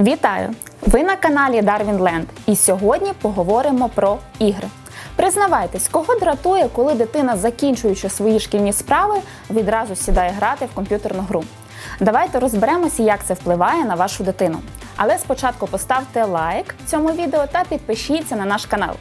Вітаю! Ви на каналі Darwin Land і сьогодні поговоримо про ігри. Признавайтесь, кого дратує, коли дитина, закінчуючи свої шкільні справи, відразу сідає грати в комп'ютерну гру. Давайте розберемося, як це впливає на вашу дитину. Але спочатку поставте лайк цьому відео та підпишіться на наш канал.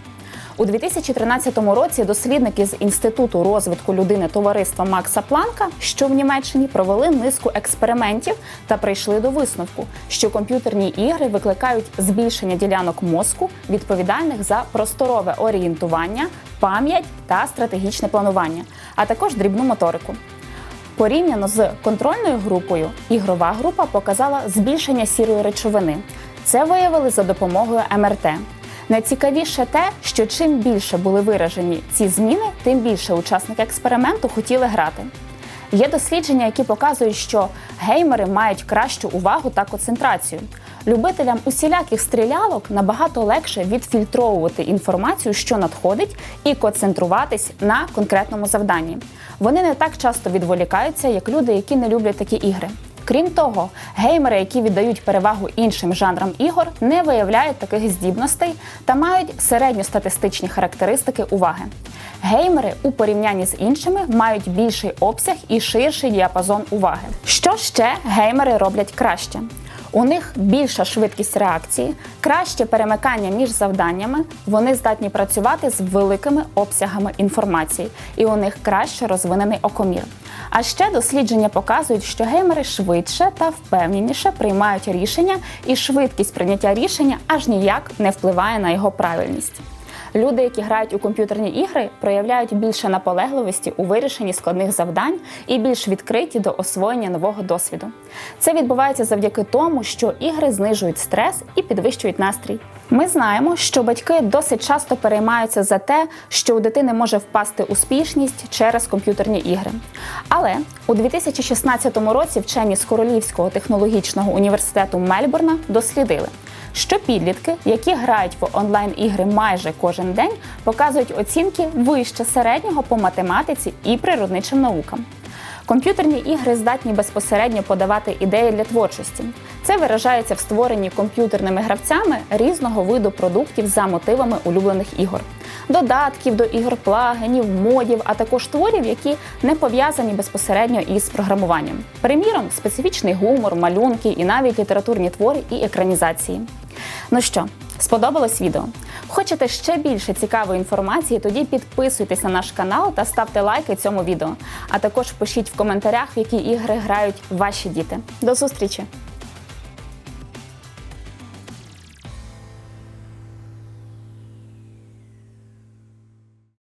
У 2013 році дослідники з Інституту розвитку людини товариства Макса Планка, що в Німеччині, провели низку експериментів та прийшли до висновку, що комп'ютерні ігри викликають збільшення ділянок мозку, відповідальних за просторове орієнтування, пам'ять та стратегічне планування, а також дрібну моторику. Порівняно з контрольною групою, ігрова група показала збільшення сірої речовини. Це виявили за допомогою МРТ. Найцікавіше те, що чим більше були виражені ці зміни, тим більше учасники експерименту хотіли грати. Є дослідження, які показують, що геймери мають кращу увагу та концентрацію. Любителям усіляких стрілялок набагато легше відфільтровувати інформацію, що надходить, і концентруватись на конкретному завданні. Вони не так часто відволікаються, як люди, які не люблять такі ігри. Крім того, геймери, які віддають перевагу іншим жанрам ігор, не виявляють таких здібностей та мають середньостатистичні характеристики уваги. Геймери у порівнянні з іншими мають більший обсяг і ширший діапазон уваги. Що ще геймери роблять краще? У них більша швидкість реакції, краще перемикання між завданнями, вони здатні працювати з великими обсягами інформації, і у них краще розвинений окомір. А ще дослідження показують, що геймери швидше та впевненіше приймають рішення, і швидкість прийняття рішення аж ніяк не впливає на його правильність. Люди, які грають у комп'ютерні ігри, проявляють більше наполегливості у вирішенні складних завдань і більш відкриті до освоєння нового досвіду. Це відбувається завдяки тому, що ігри знижують стрес і підвищують настрій. Ми знаємо, що батьки досить часто переймаються за те, що у дитини може впасти успішність через комп'ютерні ігри. Але у 2016 році вчені з Королівського технологічного університету Мельбурна дослідили що підлітки, які грають в онлайн-ігри майже кожен день, показують оцінки вище середнього по математиці і природничим наукам. Комп'ютерні ігри здатні безпосередньо подавати ідеї для творчості. Це виражається в створенні комп'ютерними гравцями різного виду продуктів за мотивами улюблених ігор, додатків до ігор, плагінів, модів, а також творів, які не пов'язані безпосередньо із програмуванням. Приміром, специфічний гумор, малюнки і навіть літературні твори і екранізації. Ну що, сподобалось відео? Хочете ще більше цікавої інформації? Тоді підписуйтесь на наш канал та ставте лайки цьому відео. А також пишіть в коментарях, в які ігри грають ваші діти. До зустрічі!